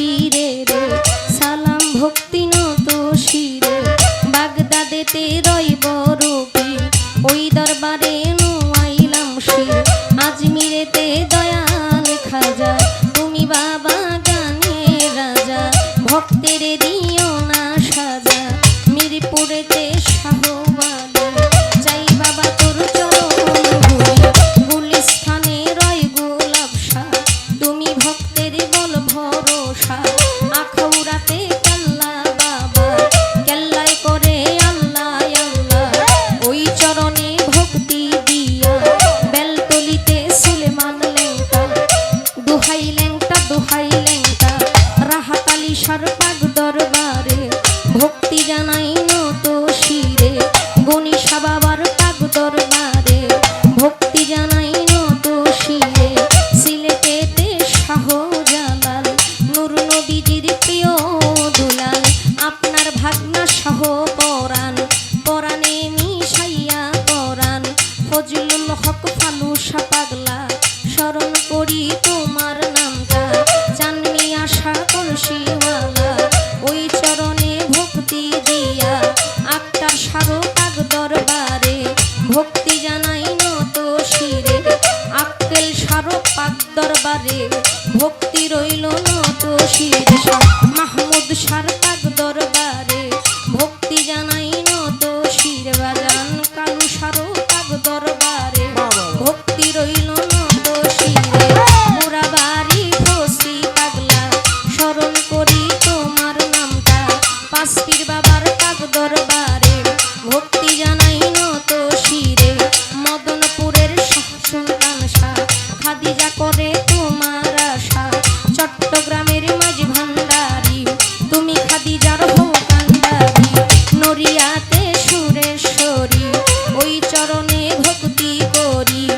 ফিরে রাতে লইয়া আত্মার সারকাক দরবারে, ভক্তি জানাই নত শিরে। আক্কেল সারকাক দরবারে, ভক্তি রইল নত শিরে। নামে ভক্তি করি।